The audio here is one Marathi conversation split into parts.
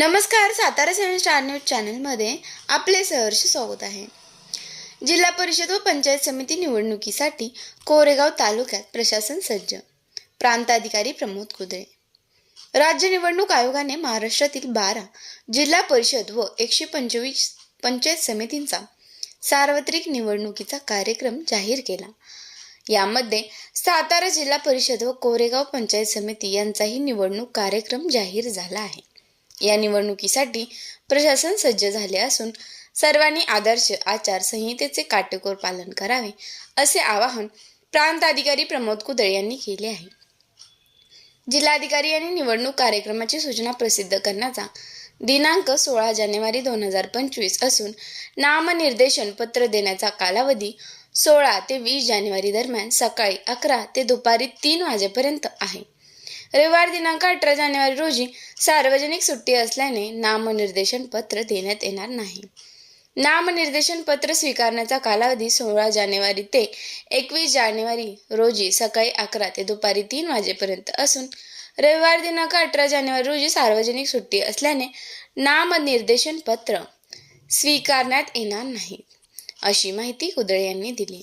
नमस्कार सातारा सेवन स्टार न्यूज चॅनलमध्ये आपले सहर्ष स्वागत आहे. जिल्हा परिषद व पंचायत समिती निवडणुकीसाठी कोरेगाव तालुक्यात प्रशासन सज्ज प्रांताधिकारी प्रमोद कुदळे. राज्य निवडणूक आयोगाने महाराष्ट्रातील बारा जिल्हा परिषद व एकशे पंचवीस पंचायत समितींचा सार्वत्रिक निवडणुकीचा कार्यक्रम जाहीर केला. यामध्ये सातारा जिल्हा परिषद व कोरेगाव पंचायत समिती यांचाही निवडणूक कार्यक्रम जाहीर झाला आहे. या निवडणुकीसाठी प्रशासन सज्ज झाले असून सर्वांनी आदर्श आचारसंहितेचे काटेकोर पालन करावे असे आवाहन प्रांत अधिकारी प्रमोद कुदळे यांनी केले आहे. जिल्हाधिकारी यांनी निवडणूक कार्यक्रमाची सूचना प्रसिद्ध करण्याचा दिनांक सोळा जानेवारी दोन हजार पंचवीस असून नामनिर्देशन पत्र देण्याचा कालावधी सोळा ते वीस जानेवारी दरम्यान सकाळी अकरा ते दुपारी तीन वाजेपर्यंत आहे. रविवार दिनांक अठरा जानेवारी रोजी सार्वजनिक सुट्टी असल्याने नामनिर्देशन पत्र देण्यात येणार नाही. नामनिर्देशन पत्र स्वीकारण्याचा कालावधी सोळा जानेवारी ते एकवीस जानेवारी रोजी सकाळी अकरा ते दुपारी तीन वाजेपर्यंत असून रविवार दिनांक अठरा जानेवारी रोजी सार्वजनिक सुट्टी असल्याने नामनिर्देशन पत्र स्वीकारण्यात येणार नाही अशी माहिती कुदळे यांनी दिली.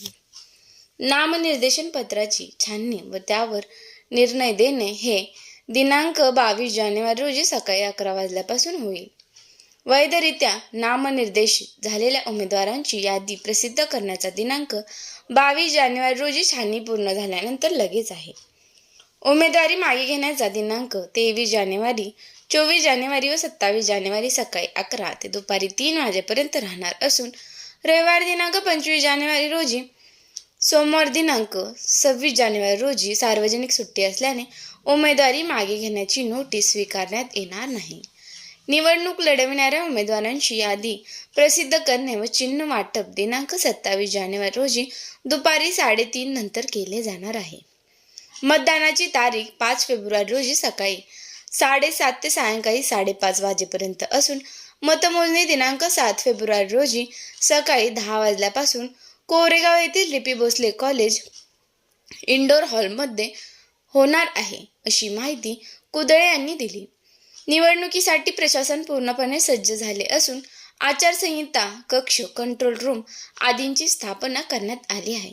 नामनिर्देशन पत्राची छाननी व त्यावर निर्णय देणे हे दिनांक बावीस जानेवारी रोजी सकाळी अकरा वाजल्यापासून होईल. वैधरित्या नामनिर्देशित झालेल्या उमेदवारांची यादी प्रसिद्ध करण्याचा दिनांक बावीस जानेवारी रोजी छाननी पूर्ण झाल्यानंतर लगेच आहे. उमेदवारी मागे घेण्याचा दिनांक तेवीस जानेवारी चोवीस जानेवारी व सत्तावीस जानेवारी सकाळी अकरा ते दुपारी तीन वाजेपर्यंत राहणार असून रविवार दिनांक पंचवीस जानेवारी रोजी सोमवार दिनांक सव्वीस जानेवारी रोजी सार्वजनिक सुट्टी असल्याने उमेदवारी मागे घेण्याची नोटीस स्वीकारण्यात येणार नाही. निवडणूक लढविणाऱ्या उमेदवारांची यादी प्रसिद्ध करणे व चिन्ह वाटप दिनांक सत्तावीस जानेवारी रोजी दुपारी साडेतीन नंतर केले जाणार आहे. मतदानाची तारीख पाच फेब्रुवारी रोजी सकाळी साडेसात ते सायंकाळी साडेपाच वाजेपर्यंत असून मतमोजणी दिनांक सात फेब्रुवारी रोजी सकाळी दहा वाजल्यापासून कोरेगाव येथील लिपी भोसले कॉलेज इंडोर हॉलमध्ये होणार आहे अशी माहिती कुदळे यांनी दिली. निवडणुकीसाठी प्रशासन पूर्णपणे सज्ज झाले असून आचारसंहिता कक्ष कंट्रोल रूम आदींची स्थापना करण्यात आली आहे.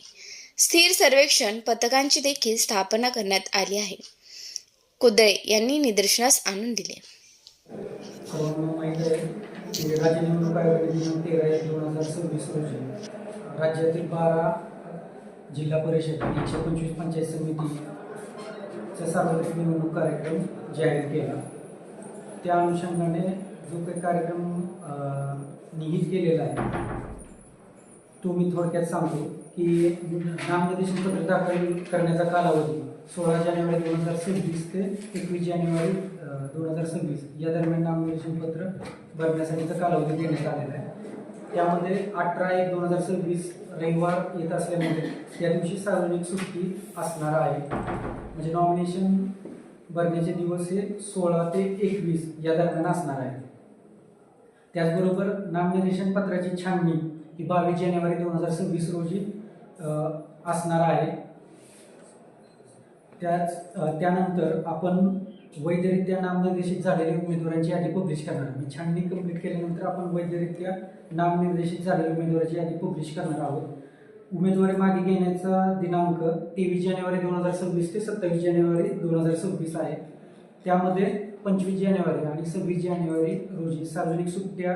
स्थिर सर्वेक्षण पथकांची देखील स्थापना करण्यात आली आहे. कुदळे यांनी निदर्शनास आणून दिले. निवडणूक आयोगाची निवडणूक तेरा एक दोन हजार सव्वीस रोजी. राज्यातील बारा जिल्हा परिषद एकशे पंचवीस पंचायत समितीचा सार्वत्रिक निवडणूक कार्यक्रम जाहीर केला. त्या अनुषंगाने जो काही कार्यक्रम निहित केलेला आहे तो मी थोडक्यात सांगतो की नामनिर्देशन पत्र दाखल करण्याचा कालावधी सोळा जानेवारी दोन हजार सव्वीस ते एकवीस जानेवारी दोन हजार सव्वीस या दरम्यान नामनिर्देशन पत्र भरण्यासाठीचा कालावधी देण्यात आलेला आहे. त्यामध्ये अठरा एक दोन हजार सव्वीस रविवार येत असल्यामुळे त्या दिवशी सार्वजनिक सुट्टी असणार आहे. म्हणजे नॉमिनेशन भरण्याचे दिवस हे सोळा ते एकवीस या दरम्यान असणार आहे. त्याचबरोबर नामनिर्देशन पत्राची छाननी ही बावीस जानेवारी दोन हजार सव्वीस रोजी असणार आहे. त्याच त्यानंतर आपण वैधरित्या नामनिर्देशित झालेल्या उमेदवारांची यादी पब्लिश करणार. मी छाननी कंप्लीट केल्यानंतर आपण वैधरित्या नामनिर्देशित झालेल्या उमेदवाराची यादी पब्लिश करणार आहोत. उमेदवारी मागे घेण्याचा दिनांक तेवीस जानेवारी दोन हजार सव्वीस ते सत्तावीस जानेवारी दोन हजार सव्वीस आहे. त्यामध्ये पंचवीस जानेवारी आणि सव्वीस जानेवारी रोजी सार्वजनिक सुट्ट्या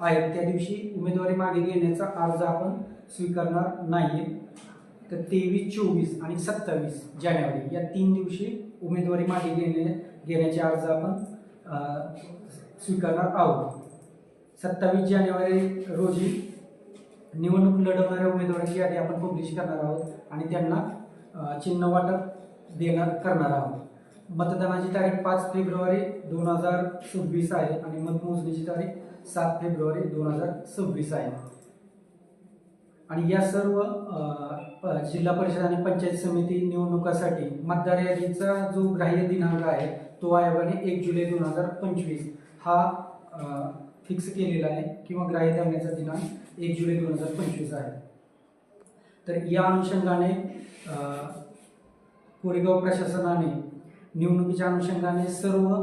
आहेत. त्या दिवशी उमेदवारी मागे घेण्याचा अर्ज आपण स्वीकारणार नाही तर तेवीस चोवीस आणि सत्तावीस जानेवारी या तीन दिवशी उमेदवारी मागे घेणे घेण्याचे अर्ज आपण स्वीकारणार आहोत. सत्तावीस जानेवारी रोजी निवडणूक लढवणाऱ्या उमेदवारांची यादी आपण पब्लिश करणार आहोत आणि त्यांना चिन्ह वाटप देणार करणार आहोत. मतदानाची तारीख पाच फेब्रुवारी दोन हजार सव्वीस आहे आणि मतमोजणीची तारीख सात फेब्रुवारी दोन हजार सव्वीस आहे. आणि या सर्व प- जिल्हा परिषद आणि पंचायत समिती निवडणुकासाठी मतदार यादीचा जो ग्राह्य दिनांक आहे तो आयोगाने एक जुलै दोन हजार पंचवीस. हा फिक्स केलेला आहे किंवा ग्राह्य धरण्याचा दिनांक एक जुलै दोन हजार पंचवीस आहे. तर या अनुषंगाने कोरेगाव प्रशासनाने निवडणुकीच्या अनुषंगाने सर्व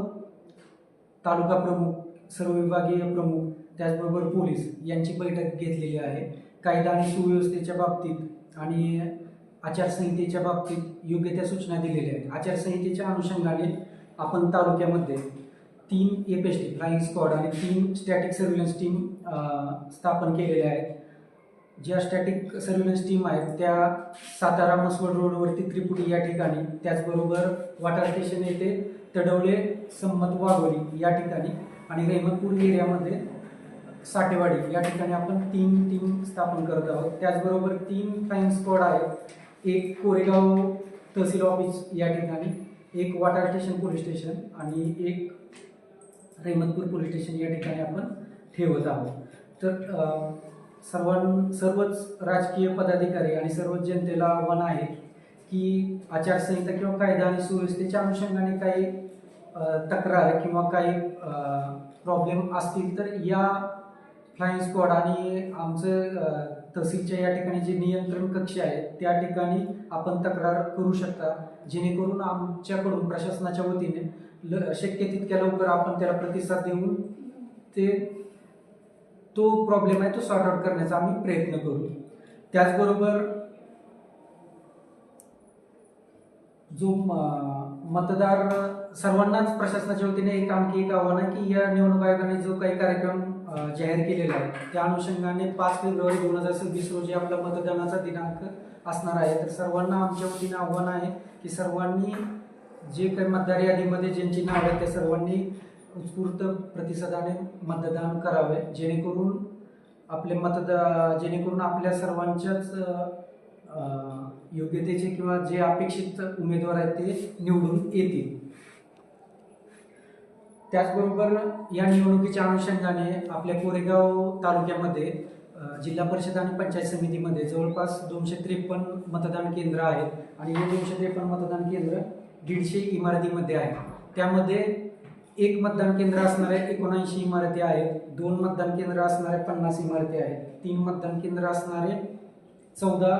तालुका प्रमुख सर्व विभागीय प्रमुख त्याचबरोबर पोलीस यांची बैठक घेतलेली आहे. कायदा आणि सुव्यवस्थेच्या बाबतीत आणि आचारसंहितेच्या बाबतीत योग्य त्या सूचना दिलेल्या आहेत. आचारसंहितेच्या अनुषंगाने आपण तालुक्यामध्ये तीन F S T flying squad आणि तीन स्टॅटिक सर्व्हिलन्स टीम स्थापन केलेल्या आहेत. ज्या स्टॅटिक सर्व्हिलन्स टीम आहेत त्या सातारा मसवड रोडवरती त्रिपुटी या ठिकाणी त्याचबरोबर वाटा स्टेशन येथे तडवले संमत वाघोली या ठिकाणी आणि रेहमतपूर एरियामध्ये साठेवाडी या ठिकाणी आपण तीन टीम स्थापन करत आहोत. त्याचबरोबर तीन फ्लाईंग स्क्वॉड आहेत. एक कोरेगाव तहसील ऑफिस या ठिकाणी एक वाटार स्टेशन पोलीस स्टेशन आणि एक रेमतपूर पोलीस स्टेशन या ठिकाणी आपण ठेवत आहोत. तर सर्वां सर्वच राजकीय पदाधिकारी आणि सर्वच जनतेला आव्हान आहे की आचारसंहिता किंवा कायदा आणि सुव्यवस्थेच्या अनुषंगाने काही तक्रार किंवा काही प्रॉब्लेम असतील तर या फ्लाईंग स्क्वॉड आणि आमचं तहसीलच्या या ठिकाणी जे नियंत्रण कक्ष आहे त्या ठिकाणी आपण तक्रार करू शकता. जेणेकरून आमच्याकडून प्रशासनाच्या वतीने ल शक्य तितक्या लवकर आपण त्याला प्रतिसाद देऊन ते तो प्रॉब्लेम आहे तो सॉर्ट आउट करण्याचा आम्ही प्रयत्न करू. त्याचबरोबर जो मतदार सर्वांनाच प्रशासनाच्या वतीने एक आणखी एक आव्हान आहे की या निवडणूक आयोगाने जो काही कार्यक्रम जाहीर केलेला आहे. त्या अनुषंगाने पाच फेब्रुवारी दोन हजार सव्वीस रोजी आपला मतदानाचा दिनांक असणार आहे. तर सर्वांना आमच्या वतीने आव्हान आहे की सर्वांनी जे काही मतदार यादीमध्ये ज्यांची नाव आहेत त्या सर्वांनी उत्स्फूर्त प्रतिसादाने मतदान करावे. जेणेकरून आपले मतदा जेणेकरून आपल्या सर्वांच्याच योग्यतेचे किंवा जे अपेक्षित उमेदवार आहेत ते निवडून येतील. त्याचबरोबर या निवडणुकीच्या अनुषंगाने आपल्या कोरेगाव तालुक्यामध्ये जिल्हा परिषद आणि पंचायत समितीमध्ये जवळपास दोनशे त्रेपन्न मतदान केंद्र आहेत आणि हे दोनशे त्रेपन्न मतदान केंद्र दीडशे इमारतीमध्ये आहे त्यामध्ये एक मतदान केंद्र असणारे एकोणऐंशी इमारती आहेत दोन मतदान केंद्र असणारे पन्नास इमारती आहेत तीन मतदान केंद्र असणारे चौदा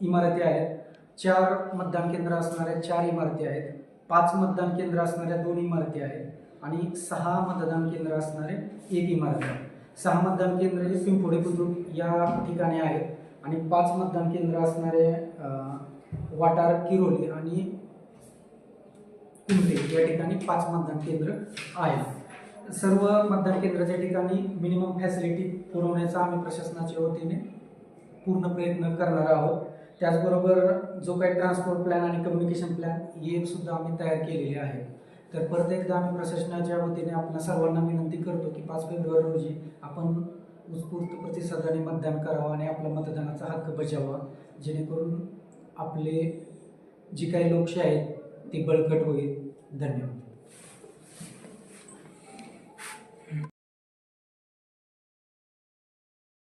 इमारती आहेत चार मतदान केंद्र असणाऱ्या चार इमारती आहेत पाच मतदान केंद्र असणाऱ्या दोन इमारती आहेत. आणि सहा मतदान केंद्र असणारे एक इमारत आहे. सहा मतदान केंद्र हे पिंपोडे बुद्रुक या ठिकाणी आहेत. आणि पाच मतदान केंद्र असणारे वाटार किरोली आणि कुमटे या ठिकाणी पाच मतदान केंद्र आहेत. सर्व मतदान केंद्राच्या ठिकाणी मिनिमम फॅसिलिटी पुरवण्याचा आम्ही प्रशासनाच्या वतीने पूर्ण प्रयत्न करणार आहोत. त्याचबरोबर जो काही ट्रान्सपोर्ट प्लॅन आणि कम्युनिकेशन प्लॅन हे सुद्धा आम्ही तयार केलेले आहे तर परत एकदा आम्ही प्रशासनाच्या वतीने आपल्या सर्वांना विनंती करतो की पाच फेब्रुवारी रोजी आपण उत्स्फूर्त प्रतिसादाने मतदान करावं आणि आपला मतदानाचा हक्क बजावा जेणेकरून आपले जी काही लोकशाही आहेत ती बळकट होईल. धन्यवाद.